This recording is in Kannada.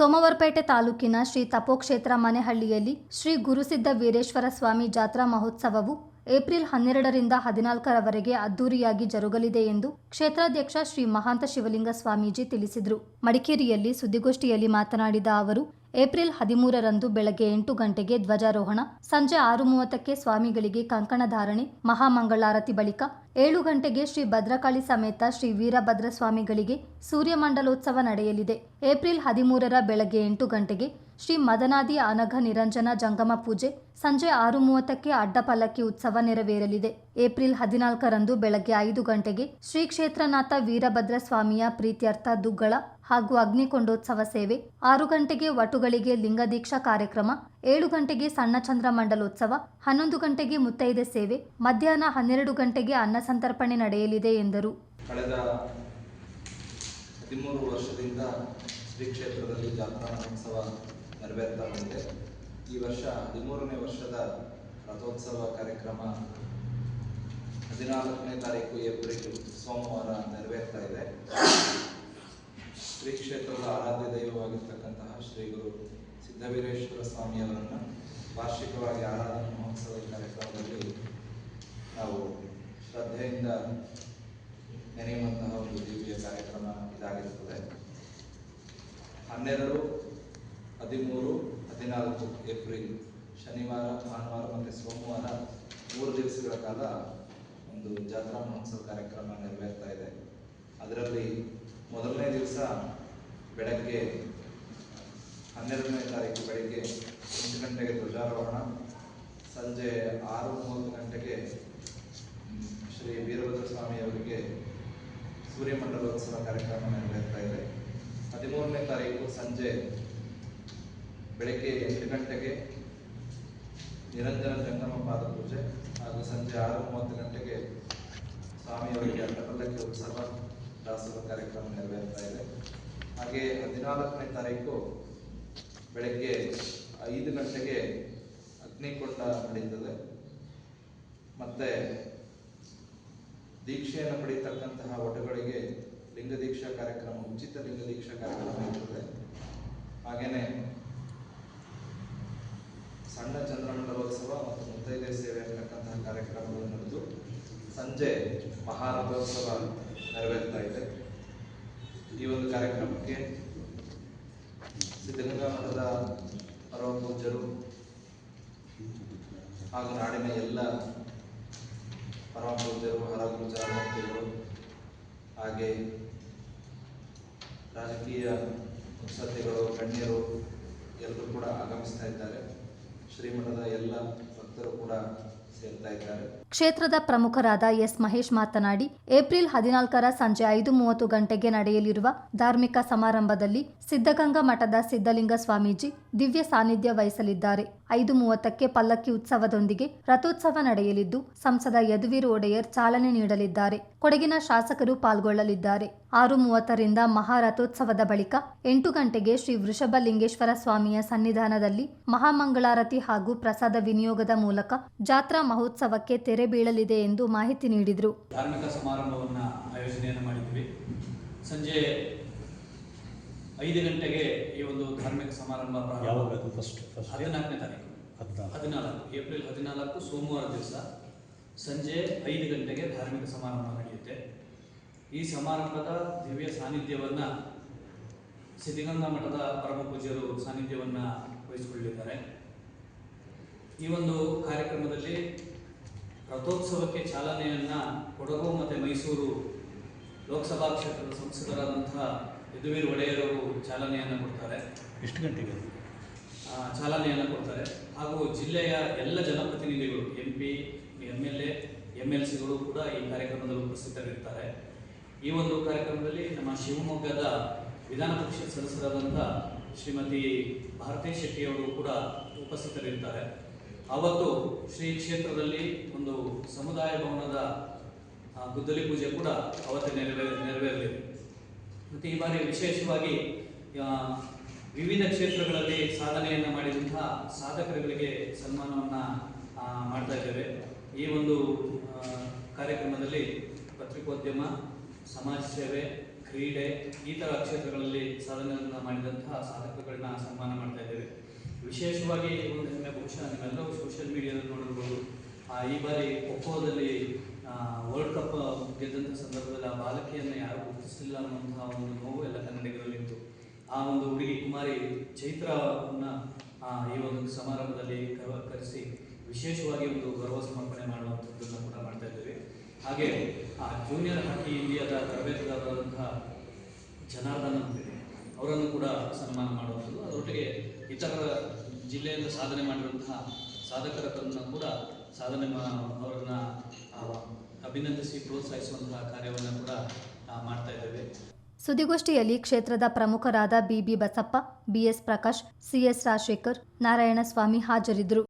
ಸೋಮವಾರಪೇಟೆ ತಾಲೂಕಿನ ಶ್ರೀ ತಪೋಕ್ಷೇತ್ರ ಮನೆಹಳ್ಳಿಯಲ್ಲಿ ಶ್ರೀ ಗುರುಸಿದ್ಧ ವೀರೇಶ್ವರ ಸ್ವಾಮಿ ಜಾತ್ರಾ ಮಹೋತ್ಸವವು ಏಪ್ರಿಲ್ ಹನ್ನೆರಡರಿಂದ ಹದಿನಾಲ್ಕರವರೆಗೆ ಅದ್ದೂರಿಯಾಗಿ ಜರುಗಲಿದೆ ಎಂದು ಕ್ಷೇತ್ರಾಧ್ಯಕ್ಷ ಶ್ರೀ ಮಹಾಂತ ಶಿವಲಿಂಗ ಸ್ವಾಮೀಜಿ ತಿಳಿಸಿದರು. ಮಡಿಕೇರಿಯಲ್ಲಿ ಸುದ್ದಿಗೋಷ್ಠಿಯಲ್ಲಿ ಮಾತನಾಡಿದ ಅವರು, ಏಪ್ರಿಲ್ ಹದಿಮೂರರಂದು ಬೆಳಗ್ಗೆ ಎಂಟು ಗಂಟೆಗೆ ಧ್ವಜಾರೋಹಣ, ಸಂಜೆ ಆರು ಮೂವತ್ತಕ್ಕೆ ಸ್ವಾಮಿಗಳಿಗೆ ಕಂಕಣ ಧಾರಣೆ, ಮಹಾಮಂಗಳಾರತಿ ಬಳಿಕ ಏಳು ಗಂಟೆಗೆ ಶ್ರೀ ಭದ್ರಕಾಳಿ ಸಮೇತ ಶ್ರೀ ವೀರಭದ್ರ ಸ್ವಾಮಿಗಳಿಗೆ ಸೂರ್ಯಮಂಡಲೋತ್ಸವ ನಡೆಯಲಿದೆ. ಏಪ್ರಿಲ್ ಹದಿಮೂರರ ಬೆಳಗ್ಗೆ ಎಂಟು ಗಂಟೆಗೆ ಶ್ರೀ ಮದನಾದಿ ಅನಘ ನಿರಂಜನ ಜಂಗಮ ಪೂಜೆ, ಸಂಜೆ ಆರು ಮೂವತ್ತಕ್ಕೆ ಅಡ್ಡಪಲ್ಲಕ್ಕಿ ಉತ್ಸವ ನೆರವೇರಲಿದೆ. ಏಪ್ರಿಲ್ ಹದಿನಾಲ್ಕರಂದು ಬೆಳಗ್ಗೆ ಐದು ಗಂಟೆಗೆ ಶ್ರೀ ಕ್ಷೇತ್ರನಾಥ ವೀರಭದ್ರ ಸ್ವಾಮಿಯ ಪ್ರೀತ್ಯರ್ಥ ದುಗ್ಗಳ ಹಾಗೂ ಅಗ್ನಿಕೊಂಡೋತ್ಸವ ಸೇವೆ, ಆರು ಗಂಟೆಗೆ ವಟುಗಳಿಗೆ ಲಿಂಗದೀಕ್ಷಾ ಕಾರ್ಯಕ್ರಮ, ಏಳು ಗಂಟೆಗೆ ಸಣ್ಣ ಚಂದ್ರ ಮಂಡಲೋತ್ಸವ, ಹನ್ನೊಂದು ಗಂಟೆಗೆ ಮುತ್ತೈದೆ ಸೇವೆ, ಮಧ್ಯಾಹ್ನ ಹನ್ನೆರಡು ಗಂಟೆಗೆ ಅನ್ನ ಸಂತರ್ಪಣೆ ನಡೆಯಲಿದೆ ಎಂದರು. ಕಳೆದ ಹದಿಮೂರು ವರ್ಷದಿಂದ ಶ್ರೀ ಕ್ಷೇತ್ರದಲ್ಲಿ ಜಾತ್ರಾ ಮಹೋತ್ಸವ ನೆರವೇರ್ತಾ ಬಂದಿದೆ. ಈ ವರ್ಷ ಹದಿಮೂರನೇ ವರ್ಷದ ರಥೋತ್ಸವ ಕಾರ್ಯಕ್ರಮ ಹದಿನಾಲ್ಕನೇ ತಾರೀಕು ಏಪ್ರಿಲ್ ಸೋಮವಾರ ನೆರವೇರ್ತಾ ಇದೆ. ಶ್ರೀ ಕ್ಷೇತ್ರದ ಆರಾಧ್ಯ ದೈವವಾಗಿರ್ತಕ್ಕಂತಹ ಶ್ರೀ ಗುರು ಸಿದ್ಧವೀರೇಶ್ವರ ಸ್ವಾಮಿಯವರನ್ನು ವಾರ್ಷಿಕವಾಗಿ ಆರಾಧನಾ ಮಹೋತ್ಸವ ಕಾರ್ಯಕ್ರಮದಲ್ಲಿ ನಾವು ಶ್ರದ್ಧೆಯಿಂದ ನೆನೆಯುವಂತಹ ಒಂದು ದಿವ್ಯ ಕಾರ್ಯಕ್ರಮ ಇದಾಗಿರುತ್ತದೆ ಹನ್ನೆರಡು, ಹದಿಮೂರು, ಹದಿನಾಲ್ಕು ಏಪ್ರಿಲ್, ಶನಿವಾರ, ಭಾನುವಾರ ಮತ್ತು ಸೋಮವಾರ ಮೂರು ದಿವಸಗಳ ಕಾಲ ಒಂದು ಜಾತ್ರಾ ಮಹೋತ್ಸವ ಕಾರ್ಯಕ್ರಮ ನೆರವೇರ್ತಾ ಇದೆ. ಅದರಲ್ಲಿ ಮೊದಲನೇ ದಿವಸ ಬೆಳಗ್ಗೆ ಹನ್ನೆರಡನೇ ತಾರೀಕು ಬೆಳಗ್ಗೆ ಎಂಟು ಗಂಟೆಗೆ ಧ್ವಜಾರೋಹಣ, ಸಂಜೆ ಆರು ಮೂವತ್ತು ಗಂಟೆಗೆ ಶ್ರೀ ವೀರಭದ್ರ ಸ್ವಾಮಿಯವರಿಗೆ ಸೂರ್ಯಮಂಡಲೋತ್ಸವ ಕಾರ್ಯಕ್ರಮ ನೆರವೇರ್ತಾ ಇದೆ. ಹದಿಮೂರನೇ ತಾರೀಕು ಸಂಜೆ ಬೆಳಗ್ಗೆ ಎಂಟು ಗಂಟೆಗೆ ನಿರಂಜನ ಜಂಗಮ ಪಾದ ಪೂಜೆ ಹಾಗೂ ಸಂಜೆ ಆರು ಮೂವತ್ತು ಗಂಟೆಗೆ ಸ್ವಾಮಿಯವರಿಗೆ ಅಡ್ಡಪಲ್ಲಕ್ಕಿ ಉತ್ಸವ, ದಾಸೋಹ ಕಾರ್ಯಕ್ರಮ ನೆರವೇರ್ತಾ ಇದೆ. ಹಾಗೆ ಹದಿನಾಲ್ಕನೇ ತಾರೀಕು ಬೆಳಗ್ಗೆ ಐದು ಗಂಟೆಗೆ ಅಗ್ನಿಕೊಂಡ ನಡೀತದೆ ಮತ್ತೆ ದೀಕ್ಷೆಯನ್ನು ಪಡೀತಕ್ಕಂತಹ ಒಟಗಳಿಗೆ ಲಿಂಗ ದೀಕ್ಷಾ ಕಾರ್ಯಕ್ರಮ, ಉಚಿತ ಲಿಂಗ ದೀಕ್ಷಾ ಕಾರ್ಯಕ್ರಮ ಇರ್ತದೆ. ಹಾಗೇನೆ ಸಣ್ಣ ಚಂದ್ರಮಂಡಲೋತ್ಸವ ಮತ್ತು ಮುತ್ತೈದೆ ಸೇವೆ ಅಂತಕ್ಕಂತಹ ಕಾರ್ಯಕ್ರಮಗಳು ನಡೆದು ಸಂಜೆ ಮಹಾರಥೋತ್ಸವ ನೆರವೇರ್ತಾ ಇದೆ. ಈ ಒಂದು ಕಾರ್ಯಕ್ರಮಕ್ಕೆ ಸಿದ್ಧಗಂಗಾ ಮಠದ ಪರಮ ಪೂಜ್ಯರು ಹಾಗೂ ನಾಡಿನ ಎಲ್ಲ ಪರಮ ಪೂಜ್ಯರು ಹರಗುರುಚಾರಮೂರ್ತಿಗಳು ಹಾಗೆ ರಾಜಕೀಯ ಮುತ್ಸದ್ದಿಗಳು ಗಣ್ಯರು ಎಲ್ಲರೂ ಕೂಡ ಆಗಮಿಸ್ತಾ ಇದ್ದಾರೆ. ಶ್ರೀಮಠದ ಎಲ್ಲ ಭಕ್ತರು ಕೂಡ ಕ್ಷೇತ್ರದ ಪ್ರಮುಖರಾದ ಎಸ್ ಮಹೇಶ್ ಮಾತನಾಡಿ, ಏಪ್ರಿಲ್ ಹದಿನಾಲ್ಕರ ಸಂಜೆ ಐದು ಮೂವತ್ತು ಗಂಟೆಗೆ ನಡೆಯಲಿರುವ ಧಾರ್ಮಿಕ ಸಮಾರಂಭದಲ್ಲಿ ಸಿದ್ಧಗಂಗಾ ಮಠದ ಸಿದ್ಧಲಿಂಗ ಸ್ವಾಮೀಜಿ ದಿವ್ಯ ಸಾನ್ನಿಧ್ಯ ವಹಿಸಲಿದ್ದಾರೆ. ಐದು ಮೂವತ್ತಕ್ಕೆ ಪಲ್ಲಕ್ಕಿ ಉತ್ಸವದೊಂದಿಗೆ ರಥೋತ್ಸವ ನಡೆಯಲಿದ್ದು, ಸಂಸದ ಯದುವೀರ್ ಒಡೆಯರ್ ಚಾಲನೆ ನೀಡಲಿದ್ದಾರೆ. ಕೊಡಗಿನ ಶಾಸಕರು ಪಾಲ್ಗೊಳ್ಳಲಿದ್ದಾರೆ. ಆರು ಮೂವತ್ತರಿಂದ ಮಹಾರಥೋತ್ಸವದ ಬಳಿಕ ಎಂಟು ಗಂಟೆಗೆ ಶ್ರೀ ವೃಷಭಲಿಂಗೇಶ್ವರ ಸ್ವಾಮಿಯ ಸನ್ನಿಧಾನದಲ್ಲಿ ಮಹಾಮಂಗಳಾರತಿ ಹಾಗೂ ಪ್ರಸಾದ ವಿನಿಯೋಗದ ಮೂಲಕ ಜಾತ್ರಾ ಮಹೋತ್ಸವಕ್ಕೆ ತೆರೆ ಬೀಳಲಿದೆ ಎಂದು ಮಾಹಿತಿ ನೀಡಿದರು. ಧಾರ್ಮಿಕ ಸಮಾರಂಭವನ್ನು ಆಯೋಜನೆಯನ್ನು ಮಾಡಿದ್ವಿ. ಸಂಜೆ ಐದು ಗಂಟೆಗೆ ಈ ಒಂದು ಧಾರ್ಮಿಕ ಸಮಾರಂಭ ಯಾವಾಗ ಫಸ್ಟ್ ಹದಿನಾಲ್ಕನೇ ತಾರೀಕು. ಹದಿನಾಲ್ಕು. ಹದಿನಾಲ್ಕು ಏಪ್ರಿಲ್ ಹದಿನಾಲ್ಕು ಸೋಮವಾರ ದಿವಸ ಸಂಜೆ ಐದು ಗಂಟೆಗೆ ಧಾರ್ಮಿಕ ಸಮಾರಂಭ ನಡೆಯುತ್ತೆ. ಈ ಸಮಾರಂಭದ ದಿವ್ಯ ಸಾನ್ನಿಧ್ಯವನ್ನು ಸಿದ್ಧಗಂಗಾ ಮಠದ ಪರಮ ಪೂಜ್ಯರು ಸಾನ್ನಿಧ್ಯವನ್ನು ವಹಿಸಿಕೊಳ್ಳಿದ್ದಾರೆ ಈ ಒಂದು ಕಾರ್ಯಕ್ರಮದಲ್ಲಿ ರಥೋತ್ಸವಕ್ಕೆ ಚಾಲನೆಯನ್ನ ಕೊಡಗು ಮತ್ತು ಮೈಸೂರು ಲೋಕಸಭಾ ಕ್ಷೇತ್ರದ ಸಂಸದರಾದಂತಹ ಯದುವೀರ್ ಒಡೆಯರವರು ಚಾಲನೆಯನ್ನು ಕೊಡ್ತಾರೆ. ಎಷ್ಟು ಗಂಟೆಗೆ? ಚಾಲನೆಯನ್ನು ಕೊಡ್ತಾರೆ. ಹಾಗೂ ಜಿಲ್ಲೆಯ ಎಲ್ಲ ಜನಪ್ರತಿನಿಧಿಗಳು M P M L A M L ಸಿಗಳು ಕೂಡ ಈ ಕಾರ್ಯಕ್ರಮದಲ್ಲಿ ಉಪಸ್ಥಿತರಿರ್ತಾರೆ. ಈ ಒಂದು ಕಾರ್ಯಕ್ರಮದಲ್ಲಿ ನಮ್ಮ ಶಿವಮೊಗ್ಗದ ವಿಧಾನ ಪರಿಷತ್ ಸದಸ್ಯರಾದಂಥ ಶ್ರೀಮತಿ ಭಾರತಿ ಶೆಟ್ಟಿಯವರು ಕೂಡ ಉಪಸ್ಥಿತರಿರ್ತಾರೆ. ಅವತ್ತು ಶ್ರೀ ಕ್ಷೇತ್ರದಲ್ಲಿ ಒಂದು ಸಮುದಾಯ ಭವನದ ಗುದ್ದಲಿ ಪೂಜೆ ಕೂಡ ಅವತ್ತೇ ನೆರವೇ, ನೆರವೇರಲಿದೆ. ಮತ್ತು ಈ ಬಾರಿ ವಿಶೇಷವಾಗಿ ವಿವಿಧ ಕ್ಷೇತ್ರಗಳಲ್ಲಿ ಸಾಧನೆಯನ್ನು ಮಾಡಿದಂತಹ ಸಾಧಕರುಗಳಿಗೆ ಸನ್ಮಾನವನ್ನು ಮಾಡ್ತಾ ಇದ್ದೇವೆ. ಈ ಒಂದು ಕಾರ್ಯಕ್ರಮದಲ್ಲಿ ಪತ್ರಿಕೋದ್ಯಮ, ಸಮಾಜ ಸೇವೆ, ಕ್ರೀಡೆ ಈ ಥರ ಕ್ಷೇತ್ರಗಳಲ್ಲಿ ಸಾಧನೆಯನ್ನು ಮಾಡಿದಂತಹ ಸಾಧಕಗಳನ್ನ ಸನ್ಮಾನ ಮಾಡ್ತಾ ಇದ್ದೇವೆ. ವಿಶೇಷವಾಗಿ ಒಂದು ಹೆಮ್ಮೆ ಬಹುಶಃ ನೀವೆಲ್ಲರೂ ಸೋಷಿಯಲ್ ಮೀಡಿಯಾದಲ್ಲಿ ನೋಡಿರ್ಬೋದು. ಈ ಬಾರಿ ಖೋಖೋದಲ್ಲಿ ವರ್ಲ್ಡ್ ಕಪ್ ಗೆದ್ದಂಥ ಸಂದರ್ಭದಲ್ಲಿ ಆ ಬಾಲಕಿಯನ್ನು ಯಾರು ಗುರುತಿಸಲಿಲ್ಲ ಅನ್ನುವಂತಹ ಒಂದು ನೋವು ಎಲ್ಲ ಕನ್ನಡಿಗರಲ್ಲಿತ್ತು ಆ ಒಂದು ಹುಡುಗಿ ಕುಮಾರಿ ಚೈತ್ರವನ್ನ ಈ ಒಂದು ಸಮಾರಂಭದಲ್ಲಿ ಕರ- ಕರೆಸಿ ವಿಶೇಷವಾಗಿ ಒಂದು ಗೌರವ ಸಮರ್ಪಣೆ ಮಾಡುವಂಥದ್ದನ್ನು ಕೂಡ ಮಾಡ್ತಾ ಇದ್ದೇವೆ. ಹಾಗೆ, ಆ ಜೂನಿಯರ್ ಹಾಕಿ ಇಂಡಿಯಾದ ತರಬೇತುದಾರರಾದಂತಹ ಜನಾರ್ದನ್ ಅವರನ್ನು ಕೂಡ ಸನ್ಮಾನ ಮಾಡುವಂಥದ್ದು. ಅದರೊಟ್ಟಿಗೆ ಇತರ ಜಿಲ್ಲೆಯಿಂದ ಸಾಧನೆ ಮಾಡಿರುವಂತಹ ಸಾಧಕರನ್ನು ಕೂಡ ಸಾಧನೆ ಅವರನ್ನ ಅಭಿನಂದಿಸಿ ಪ್ರೋತ್ಸಾಹಿಸುವಂತಹ ಕಾರ್ಯವನ್ನು ಕೂಡ ಮಾಡ್ತಾ ಇದ್ದೇವೆ. ಸುದ್ದಿಗೋಷ್ಠಿಯಲ್ಲಿ ಕ್ಷೇತ್ರದ ಪ್ರಮುಖರಾದ B B Basappa, B S Prakash C S Rajashekar, Narayanaswamy ಹಾಜರಿದ್ದರು.